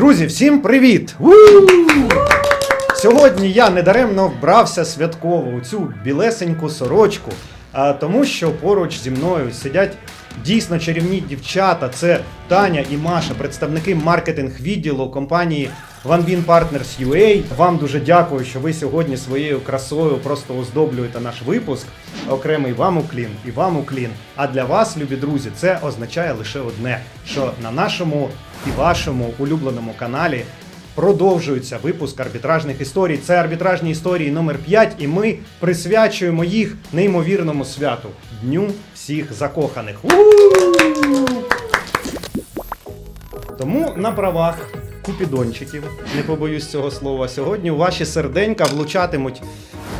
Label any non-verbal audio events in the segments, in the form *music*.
Друзі, всім привіт! у Сьогодні я недаремно вбрався святково у цю білесеньку сорочку, а тому що поруч зі мною сидять дійсно чарівні дівчата. Це Таня і Маша, представники маркетинг відділу компанії OneBean Partners UA. Вам дуже дякую, що ви сьогодні своєю красою просто оздоблюєте наш випуск. Окремий вам уклін і вам уклін. А для вас, любі друзі, це означає лише одне: що на нашому і вашому улюбленому каналі продовжується випуск арбітражних історій. Це арбітражні історії номер 5 і ми присвячуємо їх неймовірному святу Дню всіх закоханих. У-у-у! Тому на правах купідончиків, не побоюсь цього слова, сьогодні у ваші серденька влучатимуть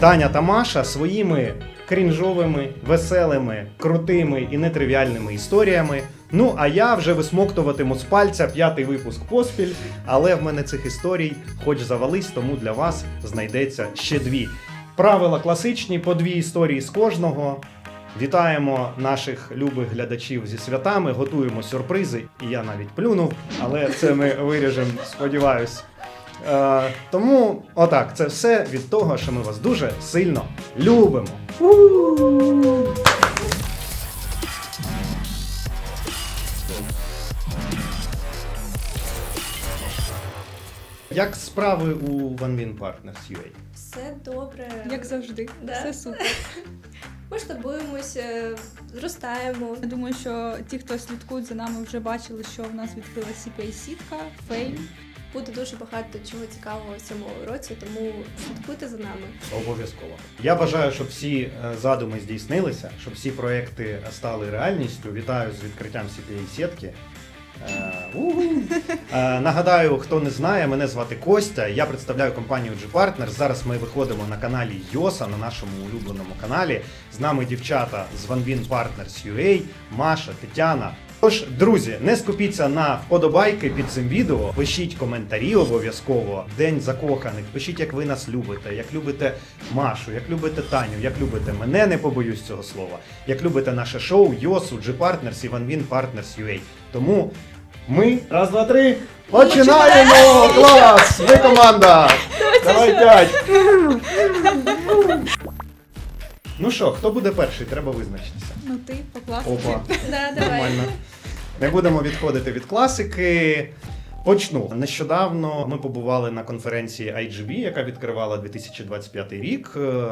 Таня та Маша своїми крінжовими, веселими, крутими і нетривіальними історіями. Ну, а я вже висмоктуватиму з пальця п'ятий випуск поспіль, але в мене цих історій хоч завались, тому для вас знайдеться ще дві. Правила класичні, по дві історії з кожного. Вітаємо наших любих глядачів зі святами, готуємо сюрпризи, і я навіть плюнув, але це ми виріжемо, сподіваюсь. Е, тому, отак, це все від того, що ми вас дуже сильно любимо. Як справи у OneWin Partners UA? Все добре. Як завжди, Да. все супер. *laughs* Масштабуємося, зростаємо. Я думаю, що ті, хто слідкують за нами, вже бачили, що в нас відкрилася CPA сітка, фейм. Буде дуже багато чого цікавого в цьому році, тому слідкуйте за нами. Обов'язково. Я бажаю, щоб всі е, задуми здійснилися, щоб всі проекти стали реальністю. Вітаю з відкриттям CPA сітки. Е. Е, Нагадаю, хто не знає, мене звати Костя. Я представляю компанію G-Partner. Зараз ми виходимо на каналі Йоса, на нашому улюбленому каналі. З нами дівчата з OneWin Partners UA, Маша, Тетяна. Тож, друзі, не скупіться на вподобайки під цим відео. Пишіть коментарі обов'язково. День закоханих. Пишіть, як ви нас любите, як любите Машу, як любите Таню, як любите мене, не побоюсь цього слова. Як любите наше шоу Йосу, G-Partners і OneWin Partners UA. Тому ми раз, два, три. Починаємо! Клас! Ви команда! Давай п'ять! Ну що, хто буде перший? Треба визначитися. Ну ти по класиці. Опа. *laughs* Да, давай. Нормально. Не будемо відходити від класики. Почну. Нещодавно ми побували на конференції IGB, яка відкривала 2025 рік. Е,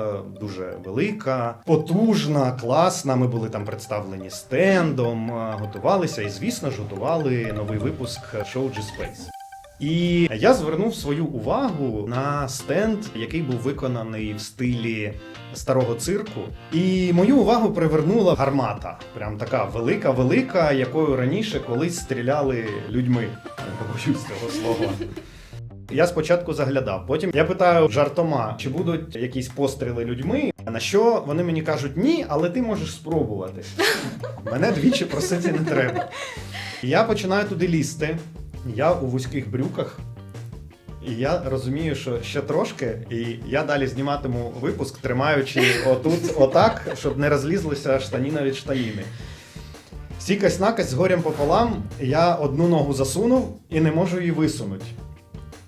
Дуже велика, потужна, класна. Ми були там представлені стендом, е, готувалися і, звісно ж, готували новий випуск шоу G-Space. І я звернув свою увагу на стенд, який був виконаний в стилі старого цирку. І мою увагу привернула гармата. Прям така велика, велика, якою раніше колись стріляли людьми. Не побоюсь цього слова. Я спочатку заглядав, потім я питаю жартома, чи будуть якісь постріли людьми. На що вони мені кажуть ні, але ти можеш спробувати. Мене двічі просити не треба. Я починаю туди лізти. Я у вузьких брюках. І я розумію, що ще трошки, і я далі зніматиму випуск, тримаючи отут отак, щоб не розлізлися штаніна від штаніни. Сікась накась з горем пополам, я одну ногу засунув і не можу її висунути.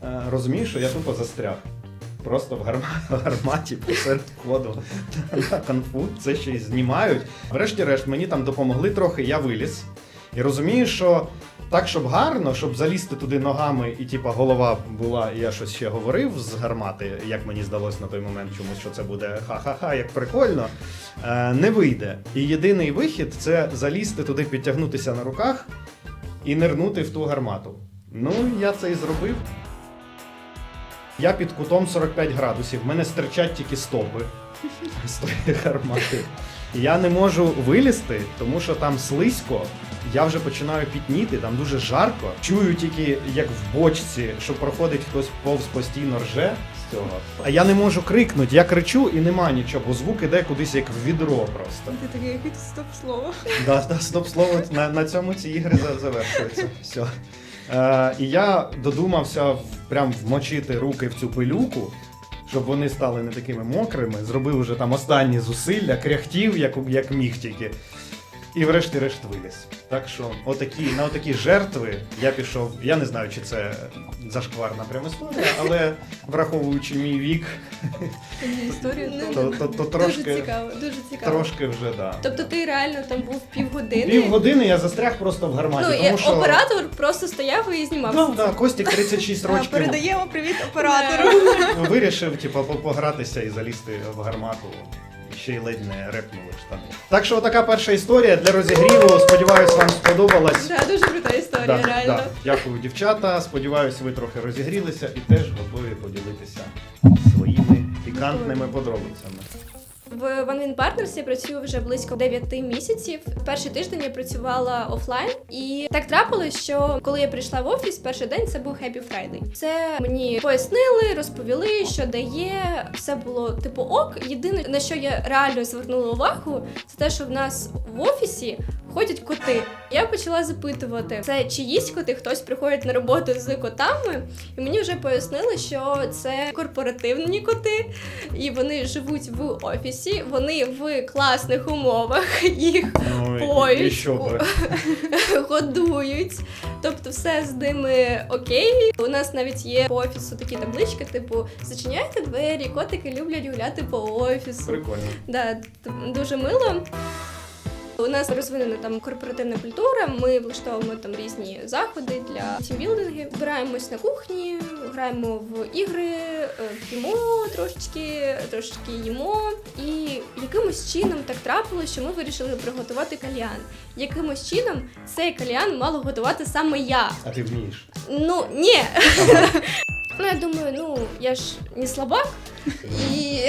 Е, Розумію, що я тупо застряг. Просто в гарматі посеред входу на *laughs* конфу, це ще й знімають. Врешті-решт мені там допомогли трохи, я виліз. І розумію, що так, щоб гарно, щоб залізти туди ногами, і типа голова була, і я щось ще говорив з гармати, як мені здалось на той момент, чомусь, що це буде ха-ха-ха, як прикольно, е, не вийде. І єдиний вихід це залізти туди, підтягнутися на руках і нирнути в ту гармату. Ну, я це і зробив. Я під кутом 45 градусів, в мене стирчать тільки стопи з тої гармати. Я не можу вилізти, тому що там слизько. Я вже починаю пітніти, там дуже жарко. Чую тільки, як в бочці, що проходить хтось повз постійно рже з цього. А я не можу крикнути, я кричу і нема нічого, бо звук іде кудись як в відро просто. Ти такий якийсь стоп слово. *laughs* Да, да, стоп слово, на, на цьому ці ігри завершуються. Все. Е, і я додумався прям вмочити руки в цю пилюку, щоб вони стали не такими мокрими. Зробив уже там останні зусилля, кряхтів, як, як міг тільки. І врешті-решт виліз. Так що, отакі, на отакі жертви я пішов. Я не знаю, чи це зашкварна прямо історія, але враховуючи мій вік, історію Ну, то, то, то Дуже трошки, цікаво, дуже цікаво. трошки вже да. Тобто ти реально там був півгодини. Півгодини я застряг просто в гарматі, Ну, тому що оператор просто стояв і знімав. Да, да, Костік 36 *laughs* А, років Передаємо привіт оператору. вирішив, типу, погратися і залізти в гармату. Ще й ледь не репнули штани. Так що така перша історія для розігріву. Сподіваюсь, вам сподобалась. Да, дуже крута історія, Да, реально. да. Дякую, дівчата. Сподіваюсь, ви трохи розігрілися і теж готові поділитися своїми пікантними подробицями. В OneWin Partners я працюю вже близько 9 місяців. Перший тиждень я працювала офлайн, і так трапилось, що коли я прийшла в офіс, перший день це був Happy Friday. Це мені пояснили, розповіли, що дає. Все було типу ок. Єдине на що я реально звернула увагу, це те, що в нас в офісі. Ходять коти. Я почала запитувати, це чиїсь коти, хтось приходить на роботу з котами, і мені вже пояснили, що це корпоративні коти, і вони живуть в офісі, вони в класних умовах *laughs* їх Ну би. *laughs* годують. Тобто все з ними окей. У нас навіть є по офісу такі таблички, типу зачиняйте двері, котики люблять гуляти по офісу. Прикольно. Да, дуже мило. У нас розвинена там корпоративна культура. Ми влаштовуємо там різні заходи для тімбілдингів. Збираємось на кухні, граємо в ігри, е, п'ємо трошечки, трошечки їмо. І якимось чином так трапилося, що ми вирішили приготувати кальян. Якимось чином цей кальян мала готувати саме я. А ти вмієш? Ну ні. *laughs* Ну, я думаю, ну я ж не слабак, і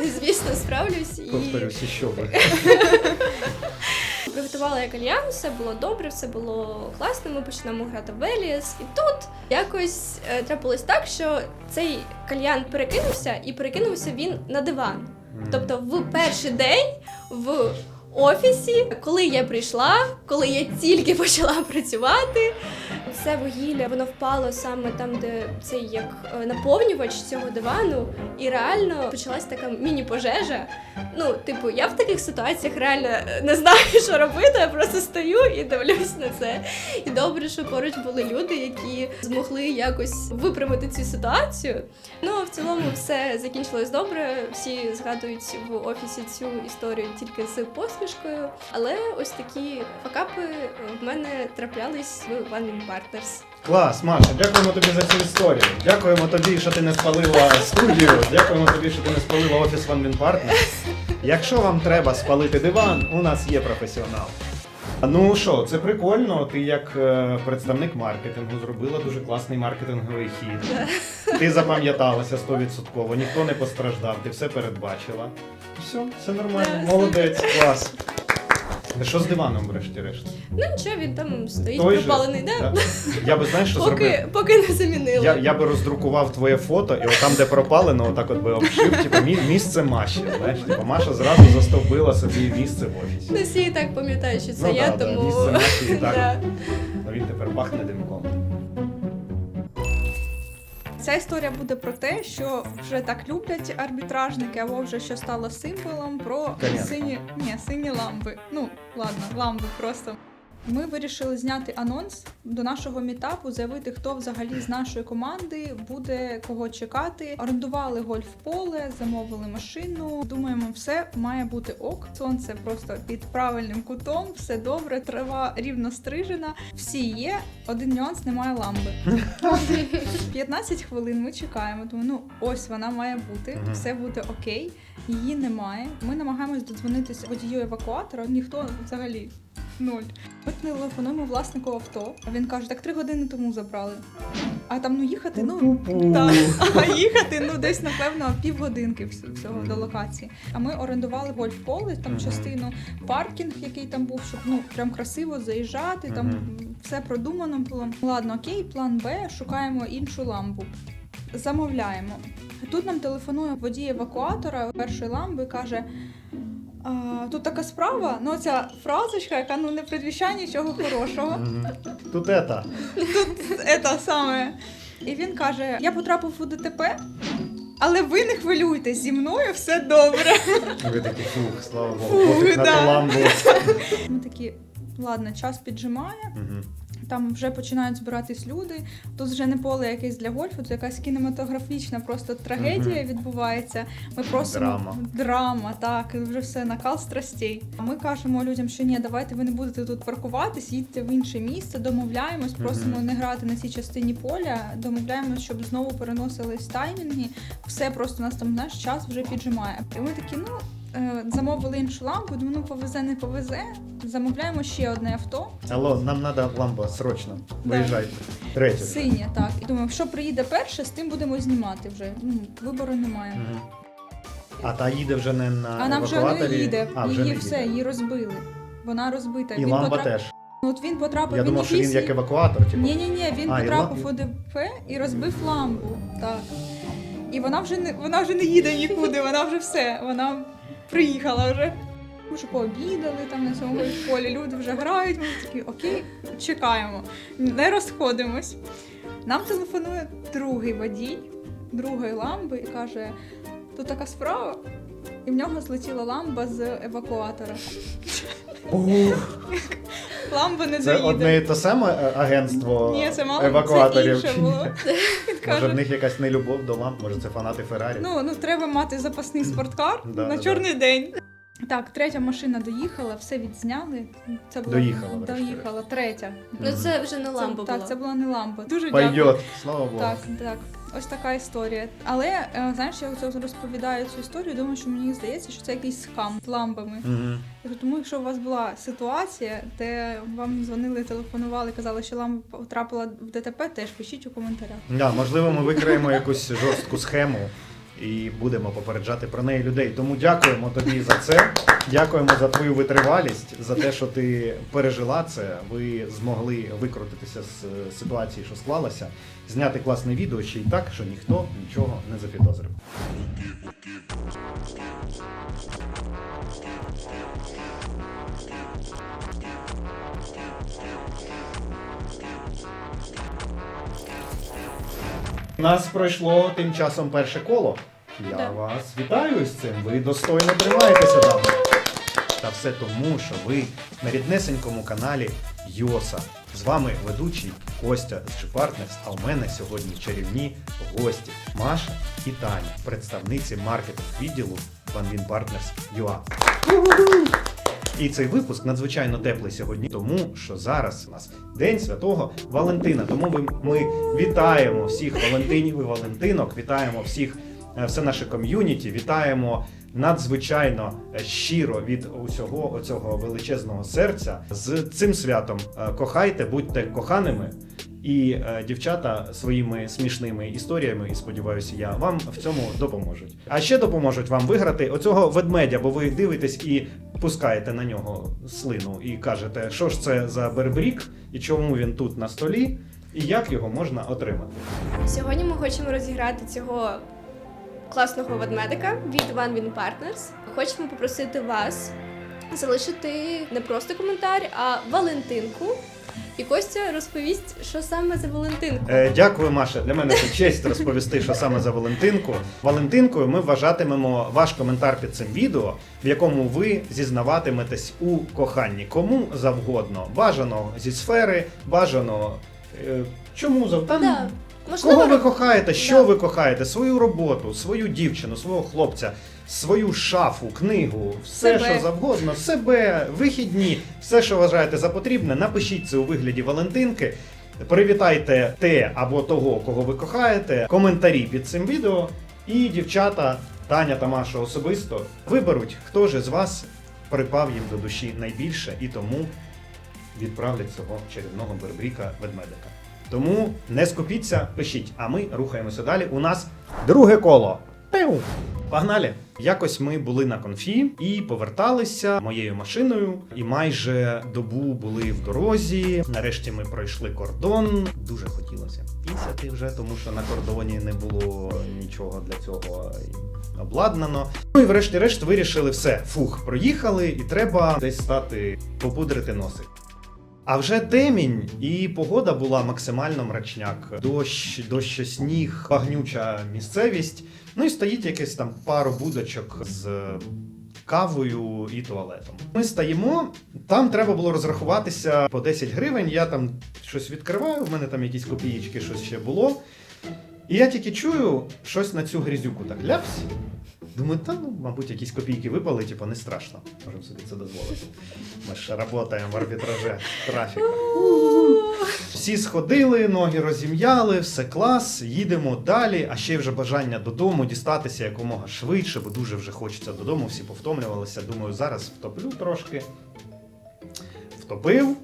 *laughs* звісно справлюсь. І Повторюсь, що би. *laughs* приготувала я кальян, все було добре, все було класно. Ми почнемо грати в Еліас. І тут якось е, трапилось так, що цей кальян перекинувся, і перекинувся він на диван. Тобто, в перший день в офісі, коли я прийшла, коли я тільки *laughs* почала працювати, це вугілля воно впало саме там, де цей як е, наповнювач цього дивану, і реально почалась така міні-пожежа. Ну, типу, я в таких ситуаціях реально е, не знаю, *laughs* що робити. Я просто стою і дивлюсь на це. І добре, що поруч були люди, які змогли якось виправити цю ситуацію. Ну, в цілому, все закінчилось добре. Всі згадують в офісі цю історію тільки з посмішкою. Але ось такі факапи в мене траплялись в One in Partners. Клас, Маша, дякуємо тобі за цю історію. Дякуємо тобі, що ти не спалила студію. Дякуємо тобі, що ти не спалила офіс One Win Partners. Якщо вам треба спалити диван, у нас є професіонал. Ну що, це прикольно. Ти як е, представник маркетингу зробила дуже класний маркетинговий хід. Ти запам'яталася 100%, ніхто не постраждав, ти все передбачила. Все, все нормально, молодець, клас. Що з диваном, врешті-решт? Ну нічого, він там стоїть Той же? пропалений, да? Да. Я би знаєш, що зробив? Поки, поки не замінили. Я, я би роздрукував твоє фото, і от там, де пропалено, отак от би обшив, типу, мі- місце Маші. Знаєш, типу, Маша зразу застовбила собі місце в офісі. Не всі і так пам'ятають, що це Ну я, да, да, тому місце Маші і так. *laughs* Да. Ну він тепер пахне димком. Ця історія буде про те, що вже так люблять арбітражники, або вже що стало символом про Конечно. сині, ні, сині ламби. Ну, ладно, ламби просто. Ми вирішили зняти анонс до нашого мітапу, заявити, хто взагалі з нашої команди буде кого чекати. Орендували гольф-поле, замовили машину. Думаємо, все має бути ок. Сонце просто під правильним кутом, все добре, трава рівно стрижена. Всі є. Один нюанс немає ламби. *laughs* 15 хвилин ми чекаємо. Думаю, ну ось вона має бути, все буде окей. Її немає. Ми намагаємось додзвонитися водію евакуатора. Ніхто взагалі нуль. Ми телефонуємо власнику авто. А він каже: так три години тому забрали. А там ну їхати, ну так. А їхати ну десь напевно півгодинки всього до локації. А ми орендували гольф-поле, там частину паркінг, який там був, щоб ну прям красиво заїжджати. Там все продумано було. Ладно, окей, план Б, шукаємо іншу ламбу. Замовляємо. Тут нам телефонує водій евакуатора першої ламби, каже. Тут така справа, ну ця фразочка, яка ну не предвіщає нічого хорошого. Тут ета. Це саме. І він каже: Я потрапив у ДТП, але ви не хвилюйтесь, зі мною все добре. Ви такі фух, слава Богу, Фух, пофіг на да. Ми такі. ладно, час піджимає. Мгм. Там вже починають збиратись люди. Тут вже не поле якесь для гольфу, тут якась кінематографічна просто трагедія відбувається. Ми просимо Драма. драма, так вже все накал страстей. А ми кажемо людям, що ні, давайте ви не будете тут паркуватись, їдьте в інше місце, домовляємось, просимо Мгм. не грати на цій частині поля, домовляємось, щоб знову переносились таймінги. Все просто у нас там наш час вже піджимає. І ми такі, ну. Е, Замовили іншу лампу, думаю, ну повезе, не повезе. Замовляємо ще одне авто. Алло, нам треба лампа срочно. Виїжджайте. Третє. Синє, так. І думаю, що приїде перше, з тим будемо знімати вже. Ну, вибору немає. Мгм. А та їде вже не на А нам вже не евакуаторі? їде. А, вже її не все, їде. її розбили. Вона розбита. І лампа теж. Ну, От він потрапив Я він думав, що він як евакуатор, типу. Ні, ні, ні, він А, і потрапив у ДП і розбив лампу. Так. І вона вже не вона вже не їде нікуди, вона вже все, вона приїхала вже. Ми вже пообідали там на цьому полі, люди вже грають, ми такі, окей, чекаємо, не розходимось. Нам телефонує другий водій другої ламби і каже: тут така справа, і в нього злетіла ламба з евакуатора. Ух, Ламба не Це одне і те саме е, агентство Ні, це мало евакуаторів. це інше було. Може, в них якась нелюбов до ламп, може це фанати Феррарі. Ну, ну треба мати запасний спорткар Да, на да, чорний день. Так, третя машина доїхала, все відзняли. Це була Доїхала, доїхала, третя. Ну це вже не була. Так, це була не лампа. Дуже дякую. Слава Богу. Так, так. Ось така історія. Але е, знаєш, я це розповідаю цю історію. Думаю, що мені здається, що це якийсь скам з ламбами. Угу. Тому, якщо у вас була ситуація, де вам дзвонили, телефонували, казали, що лампа потрапила в ДТП, теж пишіть у коментарях. Да, можливо, ми викриємо якусь жорстку схему і будемо попереджати про неї людей. Тому дякуємо тобі за це. Дякуємо за твою витривалість, за те, що ти пережила це. Ви змогли викрутитися з е, ситуації, що склалася, зняти класне відео ще й так, що ніхто нічого не запідозрив. У нас пройшло тим часом перше коло. Я Да. вас вітаю з цим. Ви достойно тримаєтеся там. Та все тому, що ви на ріднесенькому каналі Йоса. З вами ведучий Костя з G-Partners, а у мене сьогодні чарівні гості Маша і Таня, представниці маркетинг відділу OneWin Partners UA. І цей випуск надзвичайно теплий сьогодні, тому що зараз у нас День Святого Валентина. Тому ви- ми вітаємо всіх Валентинів і Валентинок, вітаємо всіх, е, все наше ком'юніті, вітаємо надзвичайно е, щиро від усього оцього величезного серця. З цим святом е, кохайте, будьте коханими. І е, дівчата своїми смішними історіями, і сподіваюся, я вам в цьому допоможуть. А ще допоможуть вам виграти оцього ведмедя, бо ви дивитесь і пускаєте на нього слину і кажете, що ж це за бербрік, і чому він тут на столі, і як його можна отримати. Сьогодні ми хочемо розіграти цього класного ведмедика від One Win Partners. Хочемо попросити вас залишити не просто коментар, а Валентинку. І Костя розповість, що саме за Валентинку. Е, дякую, Маша. Для мене це честь розповісти, що саме за Валентинку. Валентинкою ми вважатимемо ваш коментар під цим відео, в якому ви зізнаватиметесь у коханні кому завгодно. Бажано зі сфери, бажано е, чому завгодно. Да. Можливо, Кого ви кохаєте? Що Да. ви кохаєте? Свою роботу, свою дівчину, свого хлопця, свою шафу, книгу, все, Себе. що завгодно, себе, вихідні, все, що вважаєте за потрібне, напишіть це у вигляді Валентинки. Привітайте те або того, кого ви кохаєте, коментарі під цим відео. І дівчата, Таня та Маша особисто виберуть, хто ж із вас припав їм до душі найбільше, і тому відправлять цього чарівного бербріка ведмедика. Тому не скупіться, пишіть, а ми рухаємося далі. У нас друге коло. Пиу. Погнали! Якось ми були на конфі і поверталися моєю машиною, і майже добу були в дорозі. Нарешті ми пройшли кордон. Дуже хотілося пісяти вже, тому що на кордоні не було нічого для цього обладнано. Ну і врешті-решт вирішили все. Фух, проїхали, і треба десь стати попудрити носик. А вже темінь, і погода була максимально мрачняк. Дощ, дощ, сніг, багнюча місцевість. Ну і стоїть якесь там пару будочок з кавою і туалетом. Ми стаємо, там треба було розрахуватися по 10 гривень. Я там щось відкриваю, в мене там якісь копієчки, щось ще було. І я тільки чую щось на цю грізюку так ляпс. Думаю, та ну, мабуть, якісь копійки випали, типу, не страшно. Можемо собі це дозволити. Ми ж працюємо в арбітражі трафіка. Всі сходили, ноги розім'яли, все клас, їдемо далі. А ще вже бажання додому дістатися якомога швидше, бо дуже вже хочеться додому. Всі повтомлювалися. Думаю, зараз втоплю трошки. Втопив.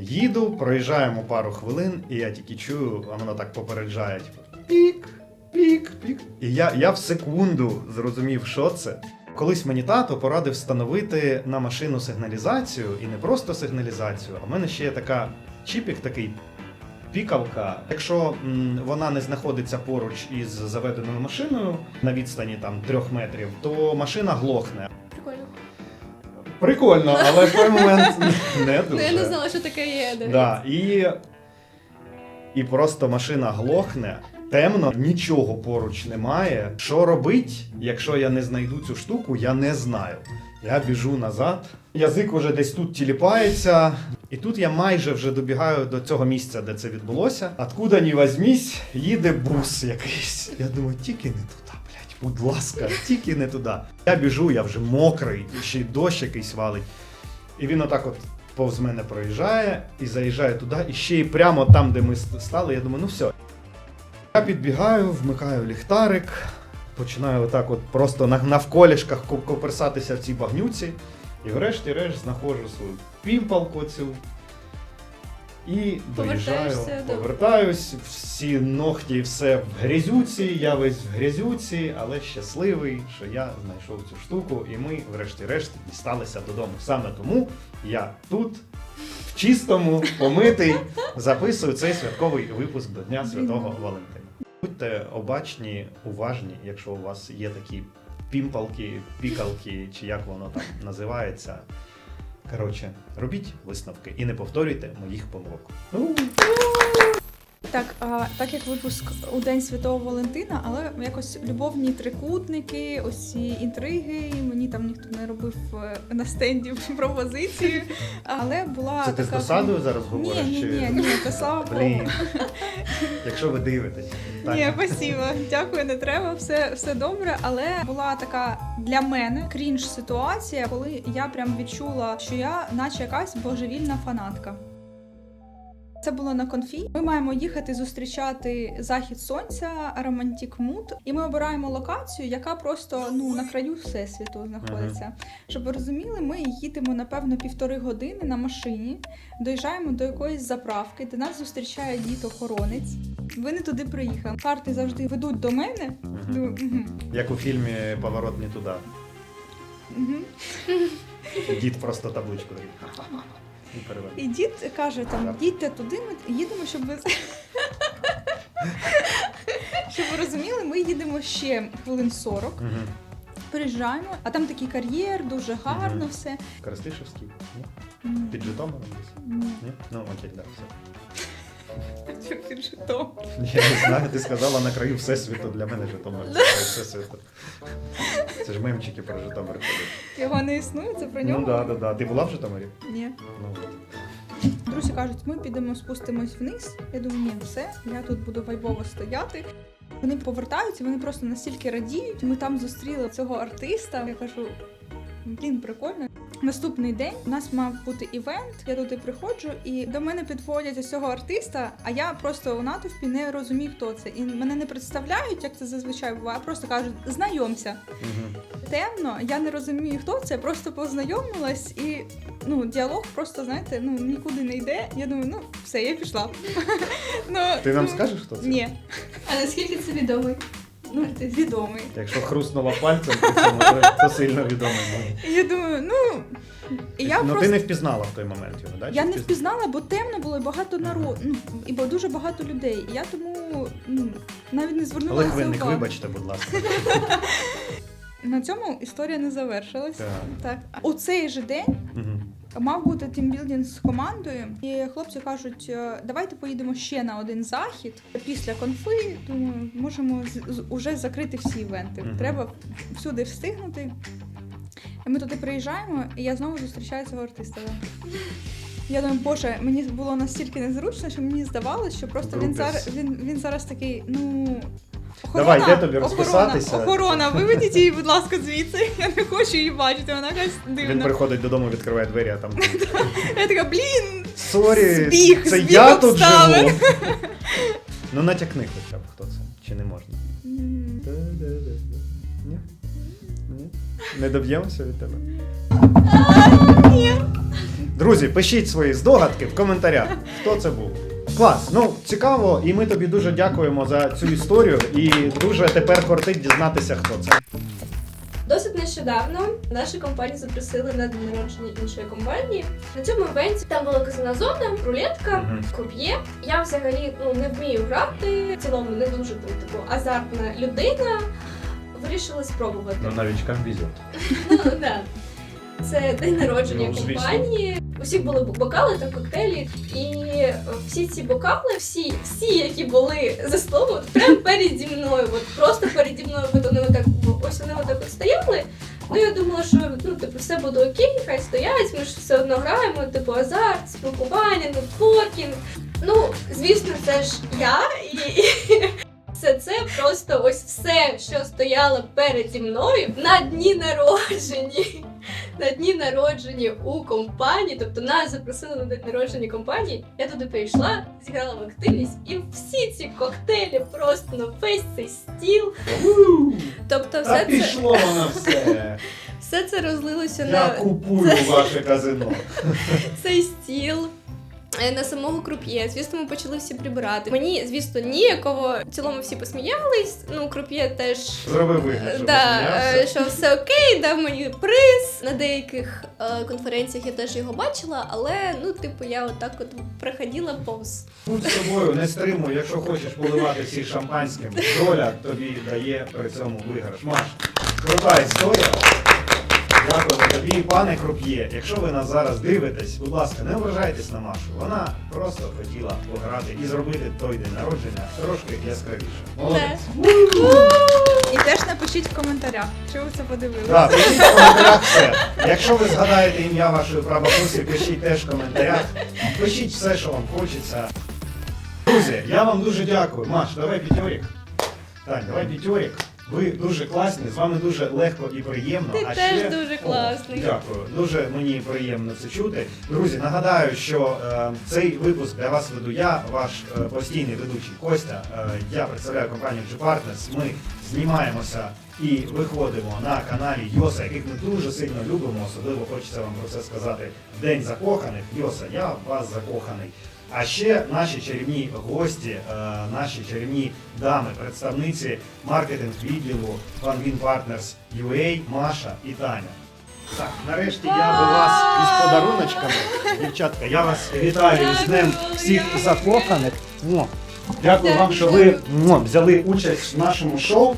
Їду, проїжджаємо пару хвилин, і я тільки чую, а воно так попереджає. Типу, пік, пік, пік. І я, я в секунду зрозумів, що це. Колись мені тато порадив встановити на машину сигналізацію, і не просто сигналізацію, а в мене ще є така чіпік, такий пікалка. Якщо м, вона не знаходиться поруч із заведеною машиною на відстані там трьох метрів, то машина глохне. Прикольно. Але в той момент *laughs* не Ну дуже. я не знала, що таке є. Да, і, і просто машина глохне. Темно, нічого поруч немає. Що робить, якщо я не знайду цю штуку, я не знаю. Я біжу назад, язик уже десь тут тіліпається. І тут я майже вже добігаю до цього місця, де це відбулося. Откуда ні возьмісь, їде бус якийсь. Я думаю, тільки не блядь, будь ласка, тільки не туди. Я біжу, я вже мокрий, ще й дощ якийсь валить. І він отак от повз мене проїжджає і заїжджає туди, і ще й прямо там, де ми стали, я думаю, ну все. Я підбігаю, вмикаю ліхтарик, починаю отак от просто на- навколішках ко- коперсатися в цій багнюці. І врешті-решт знаходжу свою пімпалку цю. І доїжджаю, повертаюсь, всі ногті, все в грязюці, я весь в грязюці, але щасливий, що я знайшов цю штуку, і ми, врешті-решт, дісталися додому. Саме тому я тут, в чистому, помитий, записую цей святковий випуск до Дня Святого Валентина. Будьте обачні, уважні, якщо у вас є такі пімпалки, пікалки, чи як воно там називається. Коротше, робіть висновки і не повторюйте моїх помилок. Так, а, так як випуск у День Святого Валентина, але якось любовні трикутники, ось ці інтриги. Мені там ніхто не робив е, на стенді *laughs* пропозиції. Але була Це ти з така... досадою зараз говориш? Ні, ні, ні, ні, то слава Богу. Якщо ви дивитесь. Так. Ні, спасибо. Дякую, не треба. Все, все добре. Але була така для мене крінж ситуація, коли я прям відчула, що я, наче якась божевільна фанатка. Це було на конфі. Ми маємо їхати зустрічати захід сонця, романтік муд, і ми обираємо локацію, яка просто ну на краю всесвіту знаходиться. Щоб ви розуміли, ми їдемо напевно півтори години на машині, доїжджаємо до якоїсь заправки, де нас зустрічає дід-охоронець. Ви не туди приїхали. Карти завжди ведуть до мене. Думаю, Як у фільмі Поворот не туди. мгм». Дід просто табличку. І дід каже: там їдьте туди, ми їдемо, щоб ви. *laughs* Щоб ви розуміли, ми їдемо ще хвилин 40, Мгм. приїжджаємо, а там такий кар'єр, дуже гарно все. Коростишевський? Ні? Під Житомиром десь? ні. Ні? Ну, окей, да, все. *laughs* Під Житомир? Я не знаю, ти сказала на краю Всесвіту, для мене Житомир це Всесвіту. Це ж мемчики про Житомир ходять. Його не існує, це про нього? Ну так, да, да, да. Ти була в Житомирі? Ні. Ну, от. Друзі кажуть, ми підемо спустимось вниз. Я думаю, ні, все, я тут буду вайбово стояти. Вони повертаються, вони просто настільки радіють. Ми там зустріли цього артиста. Я кажу, блін, прикольно. Наступний день у нас мав бути івент. Я туди приходжу, і до мене підводять ось цього артиста. А я просто у натовпі не розумів, хто це. І мене не представляють, як це зазвичай буває. Просто кажуть, знайомся. Мгм. Темно, я не розумію, хто це, просто познайомилась і ну, діалог просто, знаєте, ну нікуди не йде. Я думаю, ну все, я пішла. *laughs* ну, Ти нам ну, скажеш, хто це? Ні, А наскільки це відомий? Ну відомий. Якщо хрустнула пальцем, то, сильно відомий. Я думаю, ну. І я ну просто ти не впізнала в той момент його, да? я Чи не впізнала, бо темно було і багато народу. Ну і було дуже багато людей. І я тому ну, навіть не звернула Олег на це Винник, увагу. вибачте, будь ласка. На цьому історія не завершилась. Так. Так, у цей же день Мгм. Мав бути тімбілдинг з командою, і хлопці кажуть, «Е, давайте поїдемо ще на один захід. Після конфи, думаю, можемо уже закрити всі івенти. Треба всюди встигнути. І ми туди приїжджаємо, і я знову зустрічаю цього артиста. Я думаю, боже, мені було настільки незручно, що мені здавалося, що просто він зараз він, він зараз такий, ну. Давай, де тобі розписатися? Охорона, охорона, виведіть її, будь ласка, звідси. Я не хочу її бачити, вона якась Він приходить додому, відкриває двері, а там. Я така, блін, Сорі, Збіг, це збіг я тут обставин. живу. Ну натякни хоча б, хто це. Чи не можна? Ні? Ні? Не доб'ємося від тебе? Друзі, пишіть свої здогадки в коментарях. Хто це був? Клас, ну цікаво, і ми тобі дуже дякуємо за цю історію. І дуже тепер кортить дізнатися, хто це. Досить нещодавно нашу компанію запросили на день народження іншої компанії. На цьому івенті там була казана зона, рулетка, круп'є. Я взагалі ну не вмію грати. В цілому не дуже там типу азартна людина. Вирішила спробувати. новичкам візит. Ну, да. Це день народження Ну, звісно. компанії. Усіх були бокали та коктейлі, і е, всі ці бокали, всі, всі, які були за столом, прямо переді мною, от просто переді мною, от вони отак, ось вони отак от стояли. Ну я думала, що ну типу все буде окей, хай стоять. Ми ж все одно граємо, типу азарт, спілкування, нетворкінг. Ну, звісно, це ж я і. Все це просто ось все, що стояло переді мною на дні народжені. На дні народження у компанії, тобто нас запросили на день народження компанії. Я туди прийшла, зіграла в активність, і всі ці коктейлі просто на весь цей стіл. Тобто, все це, пішло воно все. все це розлилося Я на купую ваше казино. цей стіл. Е, На самого круп'є, звісно, ми почали всі прибирати. Мені, звісно, ніякого. В цілому всі посміялись. Ну, круп'є теж Зроби вигляд, щоб да, посміявся. е, що все окей, дав мені приз. На деяких е, конференціях я теж його бачила, але ну, типу, я отак от проходила повз. Будь з собою, не стримуй, якщо хочеш поливати всіх шампанським. Доля тобі дає при цьому виграш. Маш, крута історія. Тобі, пане Круп'є. Якщо ви нас зараз дивитесь, будь ласка, не ображайтесь на Машу. Вона просто хотіла пограти і зробити той день народження трошки яскравіше. Молодець. І теж напишіть в коментарях, чи ви це подивилися. Так, пишіть в коментарях все. Якщо ви згадаєте ім'я вашої прабабусі, пишіть теж в коментарях. Пишіть все, що вам хочеться. Друзі, я вам дуже дякую. Маш, давай п'ятьорік. Тань, давай п'ятьорік. Ви дуже класні, з вами дуже легко і приємно. Ти а теж ще... дуже О, класний. дякую. Дуже мені приємно це чути. Друзі, нагадаю, що е, цей випуск для вас веду я, ваш е, постійний ведучий Костя. Е, я представляю компанію G-Partners. Ми знімаємося і виходимо на каналі Йоса, яких ми дуже сильно любимо. Особливо хочеться вам про це сказати. День закоханих. Йоса, я в вас закоханий. А ще наші чарівні гості, е, наші чарівні дами, представниці маркетинг відділу OneWin Partners UA, Маша і Таня. Так, нарешті я до вас із подаруночками. Дівчатка, я вас вітаю з днем всіх закоханих. Дякую вам, що ви взяли участь в нашому шоу.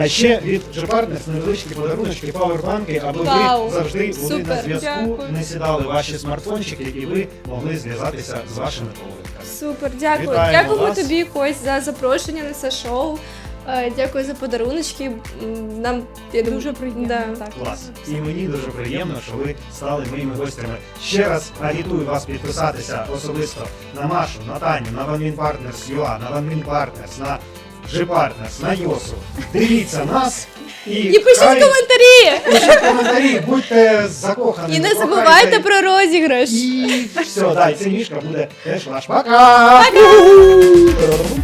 А ще від G-Partners невеличкі подаруночки, павербанки, аби Вау, ви завжди були на зв'язку, дякую. не сідали ваші смартфончики, і ви могли зв'язатися з вашими колонками. Супер, дякую. Вітаємо Дякую вас. тобі, Кость, за запрошення на це шоу. Е, Дякую за подаруночки. М, Нам я думаю, Дуже приємно. Да. Так. Клас. І мені дуже приємно, що ви стали моїми гостями. Ще раз агітую вас підписатися особисто на Машу, на Таню, на OneWin Partners UA, на OneWin Partners, на G-Partners, на Йосу. Дивіться нас і, І пишіть хай- коментарі! пишіть коментарі, будьте закохані. І не забувайте про розіграш. І все, да, і ця мішка буде теж ваш. Пока! Пока!